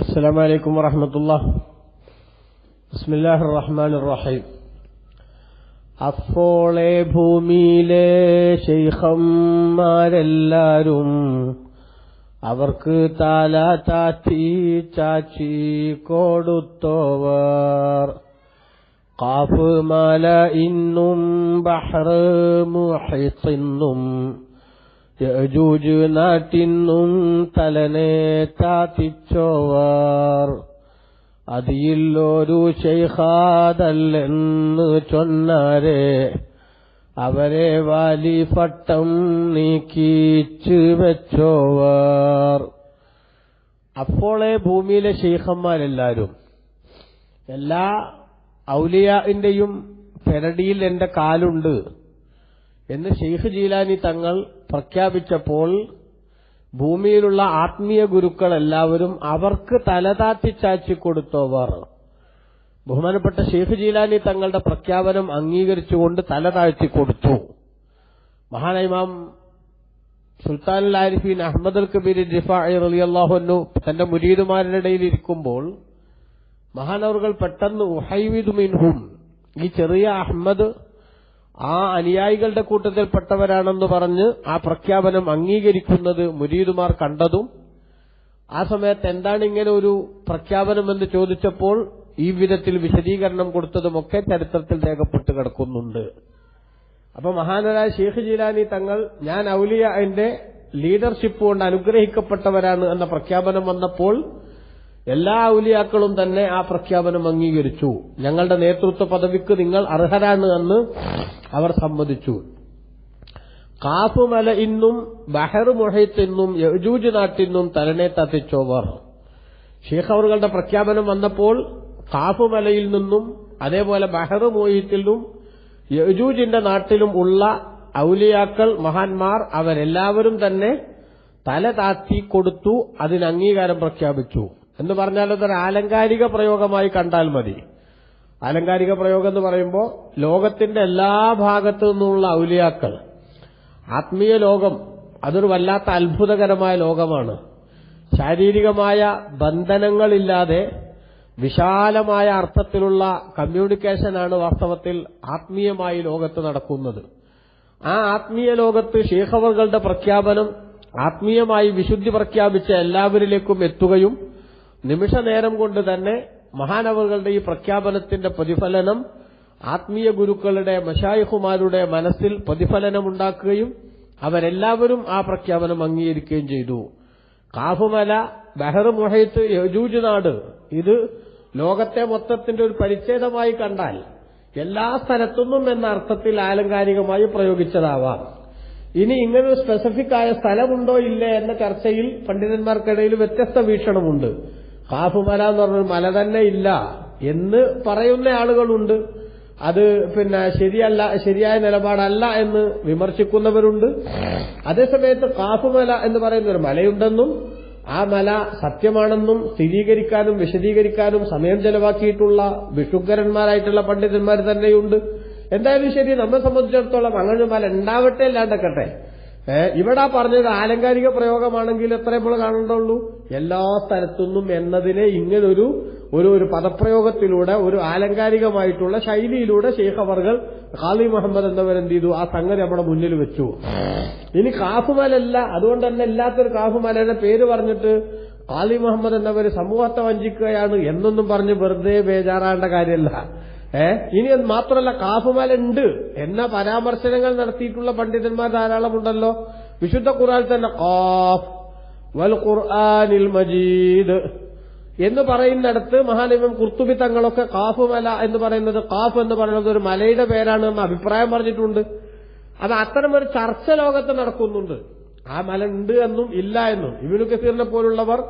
السلام عليكم ورحمة الله بسم الله الرحمن الرحيم അപ്പോളെ ഭൂമിയിലെ ശൈഖന്മാരെല്ലാരും അവർക്ക് താല താത്തി ചാച്ചി കൊടുത്തോവർ കാഫ് മല ഇന്നും ബഹ്റ് മുഹിത്തിന്നും യജൂജ് നാട്ടിന്നും തലനെ താത്തിച്ചോവർ അതിയില്ലൊരു ശൈഹാദല്ലെന്ന് ചൊന്നാരെ അവരെ വാലി പട്ടം നീക്കിച്ച് വെച്ചോവർ. അപ്പോളെ ഭൂമിയിലെ ശൈഖന്മാരെല്ലാരും എല്ലാ ഔലിയാന്റെയും പെരടിയിൽ എന്റെ കാലുണ്ട് എന്ന് ഷെയ്ഖ് ജീലാനി തങ്ങൾ പ്രഖ്യാപിച്ചപ്പോൾ ഭൂമിയിലുള്ള ആത്മീയ ഗുരുക്കൾ എല്ലാവരും അവർക്ക് തലതാത്തിച്ചാച്ചി കൊടുത്തവർ. ബഹുമാനപ്പെട്ട ഷെയ്ഖ് ജീലാനി തങ്ങളുടെ പ്രഖ്യാപനം അംഗീകരിച്ചുകൊണ്ട് തല താഴ്ത്തി കൊടുത്തു. മഹാനൈമാം സുൽത്താൻ ആരിഫീൻ അഹമ്മദ് അൽ കബീർ റിഫാഇ റളിയല്ലാഹു തന്റെ മുരീദുമാരുടെ ഇടയിൽ ഇരിക്കുമ്പോൾ മഹാനവറുകൾ പെട്ടെന്ന് ഉഹൈവിദു മിൻഹും ഈ ചെറിയ അഹമ്മദ് ആ അനുയായികളുടെ കൂട്ടത്തിൽപ്പെട്ടവരാണെന്ന് പറഞ്ഞ് ആ പ്രഖ്യാപനം അംഗീകരിക്കുന്നത് മുരീദുമാർ കണ്ടതും ആ സമയത്ത് എന്താണ് ഇങ്ങനെ ഒരു പ്രഖ്യാപനമെന്ന് ചോദിച്ചപ്പോൾ ഈ വിധത്തിൽ വിശദീകരണം കൊടുത്തതുമൊക്കെ ചരിത്രത്തിൽ രേഖപ്പെട്ട് കിടക്കുന്നുണ്ട്. അപ്പൊ മഹാനരായ ഷെയ്ഖ് ജീലാനി തങ്ങൾ ഞാൻ ഔലിയ എന്റെ ലീഡർഷിപ്പ് കൊണ്ട് അനുഗ്രഹിക്കപ്പെട്ടവരാണ് എന്ന പ്രഖ്യാപനം വന്നപ്പോൾ എല്ലാ ഔലിയാക്കളും തന്നെ ആ പ്രഖ്യാപനം അംഗീകരിച്ചു. ഞങ്ങളുടെ നേതൃത്വ പദവിക്ക് നിങ്ങൾ അർഹരാണ് എന്ന് അവർ സമ്മതിച്ചു. കാഫ് മല ഇന്നും ബഹർ മുഹൈത്തിന്നും യജൂജ് നാട്ടിന്നും തലനെ തത്തിച്ചോവർ ഷേഖ് അവറുകളുടെ പ്രഖ്യാപനം വന്നപ്പോൾ കാഫ് മലയിൽ നിന്നും അതേപോലെ ബഹർ നിന്നും യജൂജിന്റെ നാട്ടിലും ഉള്ള ഔലിയാക്കൾ മഹാന്മാർ അവരെല്ലാവരും തന്നെ തല താത്തി കൊടുത്തു അതിന് അംഗീകാരം പ്രഖ്യാപിച്ചു. എന്ന് പറഞ്ഞാൽ അതൊരു ആലങ്കാരിക പ്രയോഗമായി കണ്ടാൽ മതി. ആലങ്കാരിക പ്രയോഗം എന്ന് പറയുമ്പോൾ ലോകത്തിന്റെ എല്ലാ ഭാഗത്തു നിന്നുള്ള ഔലിയാക്കൾ. ആത്മീയ ലോകം അതൊരു വല്ലാത്ത അത്ഭുതകരമായ ലോകമാണ്. ശാരീരികമായ ബന്ധനങ്ങളില്ലാതെ വിശാലമായ അർത്ഥത്തിലുള്ള കമ്മ്യൂണിക്കേഷനാണ് വാസ്തവത്തിൽ ആത്മീയമായി ലോകത്ത് നടക്കുന്നത്. ആ ആത്മീയ ലോകത്ത് ഷേഖവറുകളുടെ പ്രഖ്യാപനം ആത്മീയമായി വിശുദ്ധി പ്രഖ്യാപിച്ച എല്ലാവരിലേക്കും എത്തുകയും നിമിഷ നേരം കൊണ്ട് തന്നെ മഹാനവറുകളുടെ ഈ പ്രഖ്യാപനത്തിന്റെ പ്രതിഫലനം ആത്മീയ ഗുരുക്കളുടെ മഷായിഹുമാരുടെ മനസ്സിൽ പ്രതിഫലനമുണ്ടാക്കുകയും അവരെല്ലാവരും ആ പ്രഖ്യാപനം അംഗീകരിക്കുകയും ചെയ്തു. കാഫുമല ബഹർ മുഹൈത്ത് യജൂജ് നാട്. ഇത് ലോകത്തെ മൊത്തത്തിന്റെ ഒരു പരിച്ഛേദമായി കണ്ടാൽ എല്ലാ സ്ഥലത്തൊന്നും എന്ന അർത്ഥത്തിൽ ആലങ്കാരികമായി പ്രയോഗിച്ചതാവാം. ഇനി ഇങ്ങനൊരു സ്പെസിഫിക് ആയ സ്ഥലമുണ്ടോ ഇല്ലേ എന്ന ചർച്ചയിൽ പണ്ഡിതന്മാർക്കിടയിൽ വ്യത്യസ്ത വീക്ഷണമുണ്ട്. കാഫുമല എന്ന് പറഞ്ഞൊരു മല തന്നെ ഇല്ല എന്ന് പറയുന്ന ആളുകളുണ്ട്. അത് പിന്നെ ശരിയല്ല ശരിയായ നിലപാടല്ല എന്ന് വിമർശിക്കുന്നവരുണ്ട്. അതേസമയത്ത് കാഫുമല എന്ന് പറയുന്ന ഒരു മലയുണ്ടെന്നും ആ മല സത്യമാണെന്നും സ്ഥിരീകരിക്കാനും വിശദീകരിക്കാനും സമയം ചെലവാക്കിയിട്ടുള്ള വിഷുക്കരന്മാരായിട്ടുള്ള പണ്ഡിതന്മാർ തന്നെയുണ്ട്. എന്തായാലും ശരി നമ്മെ സംബന്ധിച്ചിടത്തോളം അങ്ങനെ മല ഉണ്ടാവട്ടെ ഇല്ലാണ്ടക്കട്ടെ. ഇവിടെ പറഞ്ഞത് ആലങ്കാരിക പ്രയോഗമാണെങ്കിൽ എത്ര നമ്മൾ കാണേണ്ടുള്ളൂ എല്ലാ സ്ഥലത്തുനിന്നും എന്നതിനെ ഇങ്ങനൊരു ഒരു ഒരു പദപ്രയോഗത്തിലൂടെ ഒരു ആലങ്കാരികമായിട്ടുള്ള ശൈലിയിലൂടെ ഷെയ്ഖ് അവർകൾ ഖാലി മുഹമ്മദ് എന്നവരെന്ത് ചെയ്തു? ആ സംഗതി നമ്മുടെ മുന്നിൽ വെച്ചു. ഇനി കാഫുമലല്ല. അതുകൊണ്ട് തന്നെ എല്ലാത്തൊരു കാഫുമലയുടെ പേര് പറഞ്ഞിട്ട് ഖാലി മുഹമ്മദ് എന്നവർ സമൂഹത്തെ വഞ്ചിക്കുകയാണ് എന്നൊന്നും പറഞ്ഞ് വെറുതെ ബേജാറാണ്ട കാര്യമല്ല. ഏ? ഇനി അത് മാത്രമല്ല കാഫുമല ഉണ്ട്. എന്ന പരാമർശനങ്ങൾ നടത്തിയിട്ടുള്ള പണ്ഡിതന്മാർ ധാരാളമുണ്ടല്ലോ. വിശുദ്ധ ഖുറാൻ തന്നെ ഖാഫ് വൽ ഖുർആനിൽ മജീദ് എന്ന് പറയുന്നിടത്ത് മഹാനിമം കുർത്തുബി തങ്ങളൊക്കെ കാഫുമല എന്ന് പറയുന്നത് കാഫ് എന്ന് പറയുന്നത് ഒരു മലയുടെ പേരാണ് എന്ന് അഭിപ്രായം പറഞ്ഞിട്ടുണ്ട്. അത് അത്തരം ഒരു ചർച്ച ലോകത്ത് നടക്കുന്നുണ്ട്. ആ മല ഉണ്ട് എന്നും ഇല്ല എന്നും. ഇബിനു കസീറിനെ പോലുള്ളവർ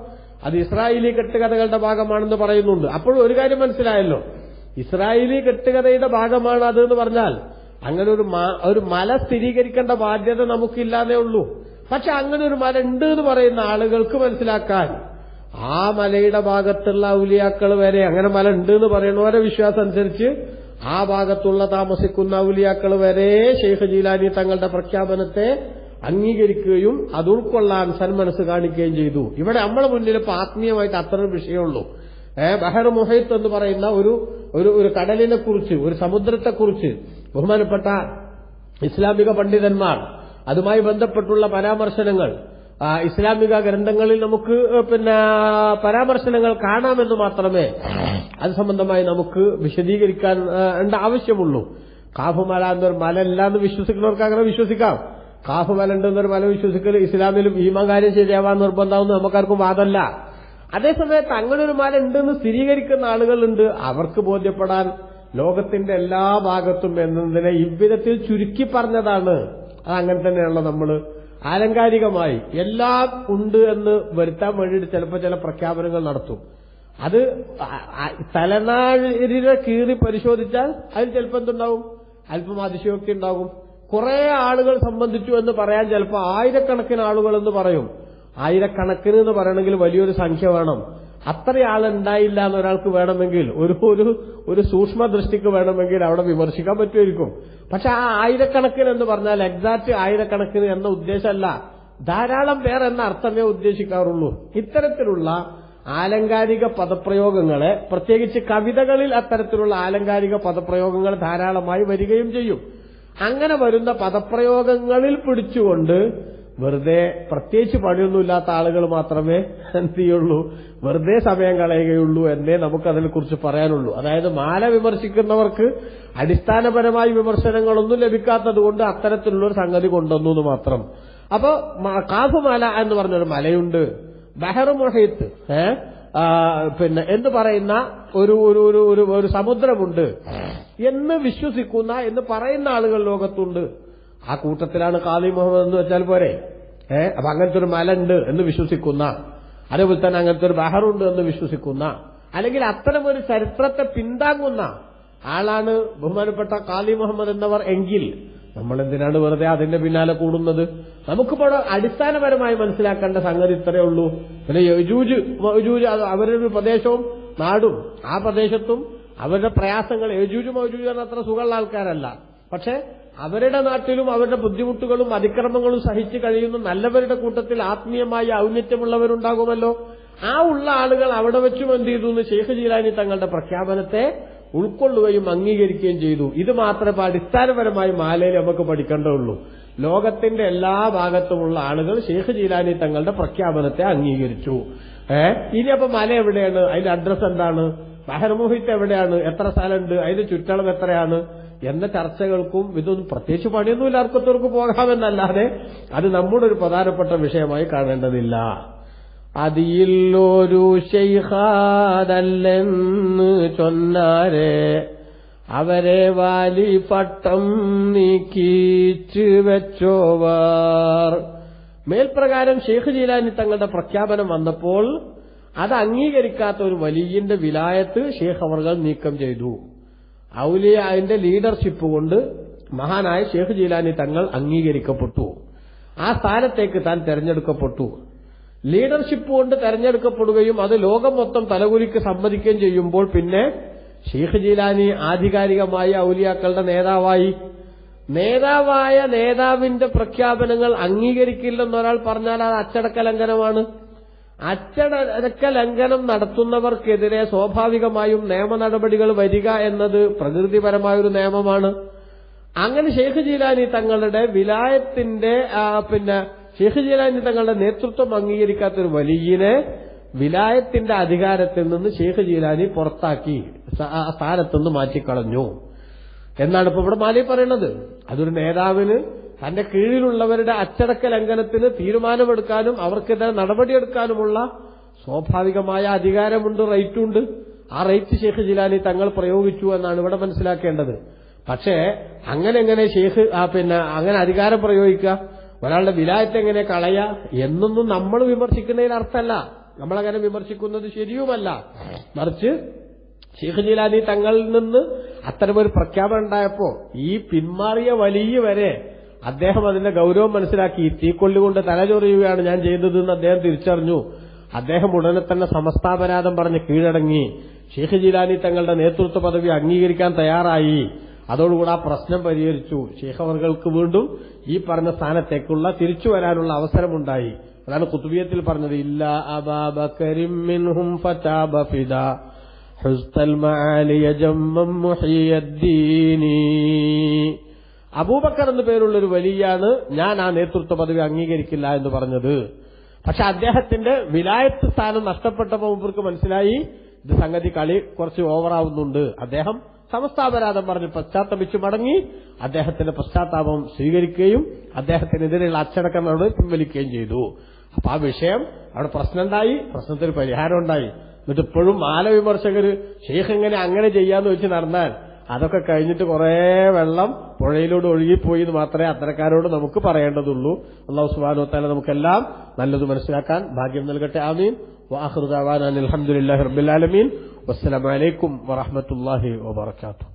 അത് ഇസ്രായേലി കെട്ടുകഥകളുടെ ഭാഗമാണെന്ന് പറയുന്നുണ്ട്. അപ്പോഴും ഒരു കാര്യം മനസ്സിലായല്ലോ. ഇസ്രായേലി കെട്ടുകഥയുടെ ഭാഗമാണ് അത് എന്ന് പറഞ്ഞാൽ അങ്ങനെ ഒരു ഒരു മല സ്ഥിരീകരിക്കേണ്ട ബാധ്യത നമുക്കില്ലാന്നേ ഉള്ളൂ. പക്ഷെ അങ്ങനെ ഒരു മല ഉണ്ട് എന്ന് പറയുന്ന ആളുകൾക്ക് മനസ്സിലാക്കാൻ ആ മലയുടെ ഭാഗത്തുള്ള ഔലിയാക്കൾ വരെ അങ്ങനെ മല ഉണ്ട് എന്ന് പറയുന്നവരെ വിശ്വാസം അനുസരിച്ച് ആ ഭാഗത്തുള്ള താമസിക്കുന്ന ഔലിയാക്കൾ വരെ ഷെയ്ഖ് ജീലാനി തങ്ങളുടെ പ്രഖ്യാപനത്തെ അംഗീകരിക്കുകയും അത് ഉൾക്കൊള്ളാൻ സന്മനസ് കാണിക്കുകയും ചെയ്തു. ഇവിടെ നമ്മളെ മുന്നിൽ ഇപ്പൊ ആത്മീയമായിട്ട് അത്ര വിഷയമുള്ളൂ. ഏഹ് ബഹർ മുഹൈത്ത് എന്ന് പറയുന്ന ഒരു ഒരു ഒരു കടലിനെ കുറിച്ച് ഒരു സമുദ്രത്തെക്കുറിച്ച് ബഹുമാനപ്പെട്ട ഇസ്ലാമിക പണ്ഡിതന്മാർ അതുമായി ബന്ധപ്പെട്ടുള്ള പരാമർശനങ്ങൾ. ഇസ്ലാമിക ഗ്രന്ഥങ്ങളിൽ നമുക്ക് പിന്നെ പരാമർശനങ്ങൾ കാണാമെന്ന് മാത്രമേ അത് സംബന്ധമായി നമുക്ക് വിശദീകരിക്കാൻ ആവശ്യമുള്ളൂ. കാഫുമല എന്നൊരു മല അല്ല എന്ന് വിശ്വസിക്കുന്നവർക്ക് അങ്ങനെ വിശ്വസിക്കാം. കാഫുമല ഉണ്ടെന്നൊരു മല വിശ്വസിക്കൽ ഇസ്ലാമിലും ഈമാൻ കാര്യം ശരിയാവാൻ നിർബന്ധമാവുന്ന നമുക്കാർക്കും വാദമല്ല. അതേസമയത്ത് അങ്ങനെ ഒരു മല ഉണ്ടെന്ന് സ്ഥിരീകരിക്കുന്ന ആളുകളുണ്ട്. അവർക്ക് ബോധ്യപ്പെടാൻ ലോകത്തിന്റെ എല്ലാ ഭാഗത്തും എന്നതിനെ ഇவ்விധത്തിൽ ചുരുക്കി പറഞ്ഞതാണ്. അത് അങ്ങനെ തന്നെയാണല്ലോ നമ്മൾ. ആലങ്കാരികമായി എല്ലാം ഉണ്ട് എന്ന് വരുത്താൻ വേണ്ടിയിട്ട് ചിലപ്പോൾ ചില പ്രഖ്യാപനങ്ങൾ നടത്തും. അത് തലനാഴിനെ കീറി പരിശോധിച്ചാൽ അതിൽ ചിലപ്പോൾ എന്തുണ്ടാവും? അല്പം അതിശയോക്തി ഉണ്ടാകും. കുറെ ആളുകൾ സംബന്ധിച്ചു എന്ന് പറയാൻ ചിലപ്പോൾ ആയിരക്കണക്കിന് ആളുകൾ എന്ന് പറയും. ആയിരക്കണക്കിന് എന്ന് പറയണമെങ്കിൽ വലിയൊരു സംഖ്യ വേണം. അത്ര ആളുണ്ടായില്ല എന്ന് ഒരാൾക്ക് വേണമെങ്കിൽ ഒരു ഒരു ഒരു സൂക്ഷ്മ ദൃഷ്ടിക്ക് വേണമെങ്കിൽ അവിടെ വിമർശിക്കാൻ പറ്റുമായിരിക്കും. പക്ഷെ ആ ആയിരക്കണക്കിന് എന്ന് പറഞ്ഞാൽ എക്സാക്ട് ആയിരക്കണക്കിന് എന്ന ഉദ്ദേശമല്ല. ധാരാളം പേർ എന്ന അർത്ഥമേ ഉദ്ദേശിക്കാറുള്ളൂ. ഇത്തരത്തിലുള്ള ആലങ്കാരിക പദപ്രയോഗങ്ങളെ പ്രത്യേകിച്ച് കവിതകളിൽ അത്തരത്തിലുള്ള ആലങ്കാരിക പദപ്രയോഗങ്ങൾ ധാരാളമായി വരികയും ചെയ്യും. അങ്ങനെ വരുന്ന പദപ്രയോഗങ്ങളിൽ പിടിച്ചുകൊണ്ട് വെറുതെ പ്രത്യേകിച്ച് പണിയൊന്നുമില്ലാത്ത ആളുകൾ മാത്രമേ എന്ത് ചെയ്യുള്ളൂ വെറുതെ സമയം കളയുകയുള്ളൂ എന്നേ നമുക്ക് അതിനെക്കുറിച്ച് പറയാനുള്ളൂ. അതായത് മാല വിമർശിക്കുന്നവർക്ക് അടിസ്ഥാനപരമായി വിമർശനങ്ങളൊന്നും ലഭിക്കാത്തത് കൊണ്ട് അത്തരത്തിലുള്ള ഒരു സംഗതി കൊണ്ടുവന്നു എന്ന് മാത്രം. അപ്പൊ കാഫുമാല കാഫ് എന്ന് പറഞ്ഞൊരു മലയുണ്ട്. ബഹറു മൊഹീത്ത്. ഏ? പിന്നെ എന്ന് പറയുന്ന ഒരു ഒരു ഒരു ഒരു സമുദ്രമുണ്ട്. എന്ന് വിശ്വസിക്കുന്ന എന്ന് പറയുന്ന ആളുകൾ ലോകത്തുണ്ട്. ആ കൂട്ടത്തിലാണ് കാലി മുഹമ്മദ് എന്ന് വെച്ചാൽ പോരെ. ഏ? അപ്പൊ അങ്ങനത്തെ ഒരു മല ഉണ്ട് എന്ന് വിശ്വസിക്കുന്ന അതേപോലെ തന്നെ അങ്ങനത്തെ ഒരു ബഹറുണ്ട് എന്ന് വിശ്വസിക്കുന്ന അല്ലെങ്കിൽ അത്തരം ഒരു ചരിത്രത്തെ പിന്താങ്ങുന്ന ആളാണ് ബഹുമാനപ്പെട്ട കാലി മുഹമ്മദ് എന്നവർ എങ്കിൽ നമ്മൾ എന്തിനാണ് വെറുതെ അതിന്റെ പിന്നാലെ കൂടുന്നത്? നമുക്കിപ്പോൾ അടിസ്ഥാനപരമായി മനസ്സിലാക്കേണ്ട സംഗതി ഇത്രയേ ഉള്ളൂ. പിന്നെ യജൂജ് മൗജൂജ് അവരൊരു പ്രദേശവും നാടും. ആ പ്രദേശത്തും അവരുടെ പ്രയാസങ്ങൾ യജൂജ് മൗജൂജ് എന്ന അത്ര സുഖമുള്ള ആൾക്കാരല്ല. പക്ഷെ അവരുടെ നാട്ടിലും അവരുടെ ബുദ്ധിമുട്ടുകളും അതിക്രമങ്ങളും സഹിച്ചു കഴിയുന്ന നല്ലവരുടെ കൂട്ടത്തിൽ ആത്മീയമായ ഔന്നിത്യമുള്ളവരുണ്ടാകുമല്ലോ. ആ ഉള്ള ആളുകൾ അവിടെ വെച്ചും എന്ത് ചെയ്തു എന്ന് ഷെയ്ഖ് ജീലാനി തങ്ങളുടെ പ്രഖ്യാപനത്തെ ഉൾക്കൊള്ളുകയും അംഗീകരിക്കുകയും ചെയ്തു. ഇത് മാത്രമേ അടിസ്ഥാനപരമായി മാലയിൽ നമുക്ക് പഠിക്കേണ്ടതുള്ളൂ. ലോകത്തിന്റെ എല്ലാ ഭാഗത്തുമുള്ള ആളുകൾ ഷെയ്ഖ് ജീലാനി തങ്ങളുടെ പ്രഖ്യാപനത്തെ അംഗീകരിച്ചു. ഏ? ഇനി അപ്പൊ മല എവിടെയാണ്? അതിന്റെ അഡ്രസ് എന്താണ്? ബഹർമുഹിത്ത് എവിടെയാണ്? എത്ര സ്ഥലമുണ്ട്? അതിന്റെ ചുറ്റളവ് എത്രയാണ്? എന്ന ചർച്ചകൾക്കും ഇതൊന്നും പ്രത്യേകിച്ച് പണിയൊന്നുമില്ല. അർക്കത്തവർക്ക് പോകാമെന്നല്ലാതെ അത് നമ്മുടെ ഒരു പ്രധാനപ്പെട്ട വിഷയമായി കാണേണ്ടതില്ല. അതിയില്ലൊരു ശൈഹാദല്ലെന്ന് ചൊന്നാരെ അവരെ വാലി പട്ടം നീക്കിച്ചു വെച്ചോവാർ. മേൽപ്രകാരം ഷെയ്ഖ് ജീലാനി തങ്ങളുടെ പ്രഖ്യാപനം വന്നപ്പോൾ അത് അംഗീകരിക്കാത്ത ഒരു വലിയന്റെ വിലായത്ത് ഷേഖ് അവർകൾ നീക്കം ചെയ്തു. ഔലിയ അതിന്റെ ലീഡർഷിപ്പ് കൊണ്ട് മഹാനായ ഷേഖ് ജീലാനി തങ്ങൾ അംഗീകരിക്കപ്പെട്ടു. ആ സ്ഥാനത്തേക്ക് താൻ തെരഞ്ഞെടുക്കപ്പെട്ടു. ലീഡർഷിപ്പ് കൊണ്ട് തെരഞ്ഞെടുക്കപ്പെടുകയും അത് ലോകം മൊത്തം തലകുലിക്ക് സമ്മതിക്കുകയും ചെയ്യുമ്പോൾ പിന്നെ ഷെയ്ഖ് ജീലാനി ആധികാരികമായി ഔലിയാക്കളുടെ നേതാവായി. നേതാവായ നേതാവിന്റെ പ്രഖ്യാപനങ്ങൾ അംഗീകരിക്കില്ലെന്നൊരാൾ പറഞ്ഞാൽ അത് അച്ചടക്ക ലംഘനമാണ്. അച്ചടക്ക ലംഘനം നടത്തുന്നവർക്കെതിരെ സ്വാഭാവികമായും നിയമ നടപടികൾ വരിക എന്നത് പ്രകൃതിപരമായൊരു നിയമമാണ്. അങ്ങനെ ഷെയ്ഖ് ജീലാനി തങ്ങളുടെ വിലായത്തിന്റെ പിന്നെ ഷെയ്ഖ് ജീലാനി തങ്ങളുടെ നേതൃത്വം അംഗീകരിക്കാത്ത ഒരു വലിയനെ വിലായത്തിന്റെ അധികാരത്തിൽ നിന്ന് ഷെയ്ഖ് ജീലാനി പുറത്താക്കി സ്ഥാനത്തുനിന്ന് മാറ്റിക്കളഞ്ഞു. എന്നാണ് ഇപ്പൊ ഇവിടെ മാലി പറയുന്നത്. അതൊരു നേതാവിന് തന്റെ കീഴിലുള്ളവരുടെ അച്ചടക്ക ലംഘനത്തിന് തീരുമാനമെടുക്കാനും അവർക്കെതിരെ നടപടിയെടുക്കാനുമുള്ള സ്വാഭാവികമായ അധികാരമുണ്ട് റൈറ്റുണ്ട്. ആ റൈറ്റ് ഷെയ്ഖ് ജിലാനി തങ്ങൾ പ്രയോഗിച്ചു എന്നാണ് ഇവിടെ മനസ്സിലാക്കേണ്ടത്. പക്ഷേ അങ്ങനെ എങ്ങനെ ഷെയ്ഖ് പിന്നെ അങ്ങനെ അധികാരം പ്രയോഗിക്കുക ഒരാളുടെ വിലായത്തെ എങ്ങനെ കളയുക എന്നൊന്നും നമ്മൾ വിമർശിക്കുന്നതിൽ അർത്ഥമല്ല. നമ്മളങ്ങനെ വിമർശിക്കുന്നത് ശരിയുമല്ല. മറിച്ച് ഷെയ്ഖ് ജിലാലി തങ്ങളിൽ നിന്ന് അത്തരമൊരു പ്രഖ്യാപനം ഉണ്ടായപ്പോ ഈ പിന്മാറിയ വലിയ വരെ അദ്ദേഹം അതിന്റെ ഗൗരവം മനസ്സിലാക്കി തീക്കൊള്ളി കൊണ്ട് തലചൊറിയുകയാണ് ഞാൻ ചെയ്തതെന്ന് അദ്ദേഹം തിരിച്ചറിഞ്ഞു. അദ്ദേഹം ഉടനെ തന്നെ സമസ്താപരാധം പറഞ്ഞ് കീഴടങ്ങി. ഷെയ്ഖ് ജിലാനി തങ്ങളുടെ നേതൃത്വ പദവി അംഗീകരിക്കാൻ തയ്യാറായി. അതോടുകൂടി ആ പ്രശ്നം പരിഹരിച്ചു. ഷെയ്ഖവർക്ക് വീണ്ടും ഈ പറഞ്ഞ സ്ഥാനത്തേക്കുള്ള തിരിച്ചു വരാനുള്ള അവസരമുണ്ടായി. അതാണ് കുത്തുബിയത്തിൽ പറഞ്ഞത് ഇല്ല അബാബകരിം അബൂബക്കർ എന്ന് പേരുള്ള ഒരു വലിയാണ് ഞാൻ ആ നേതൃത്വ പദവി അംഗീകരിക്കില്ല എന്ന് പറഞ്ഞത്. പക്ഷെ അദ്ദേഹത്തിന്റെ വിലായത്ത് സ്ഥാനം നഷ്ടപ്പെട്ടപ്പോൾ ഇവർക്ക് മനസ്സിലായി ഇത് സംഗതി കളി കുറച്ച് ഓവറാവുന്നുണ്ട് അദ്ദേഹം സമസ്താപരാധം പറഞ്ഞ് പശ്ചാത്തപിച്ചു മടങ്ങി അദ്ദേഹത്തിന്റെ പശ്ചാത്താപം സ്വീകരിക്കുകയും അദ്ദേഹത്തിനെതിരെയുള്ള അച്ചടക്കം അവിടെ പിൻവലിക്കുകയും ചെയ്തു. അപ്പൊ ആ വിഷയം അവിടെ പ്രശ്നമുണ്ടായി പ്രശ്നത്തിന് പരിഹാരം ഉണ്ടായി. എന്നിട്ട് ഇപ്പോഴും ആല വിമർശകർ ഷെയ്ഖ് എങ്ങനെ അങ്ങനെ ചെയ്യാന്ന് വെച്ച് നടന്നാൽ അതൊക്കെ കഴിഞ്ഞിട്ട് കുറേ വെള്ളം പുഴയിലൂടെ ഒഴുകിപ്പോയി എന്ന് മാത്രമേ അത്തരക്കാരോട് നമുക്ക് പറയേണ്ടതുള്ളൂ. അള്ളാഹു സുബാനു താല നമുക്കെല്ലാം നല്ലത് മനസ്സിലാക്കാൻ ഭാഗ്യം നൽകട്ടെ. ആമീൻ. വാഹൃദാൻ അലഹമുല്ലാ റബ്ബുലാലമീൻ വസ്സലാമലൈക്കും വറഹമത്തല്ലാഹി വാബർക്കാത്തു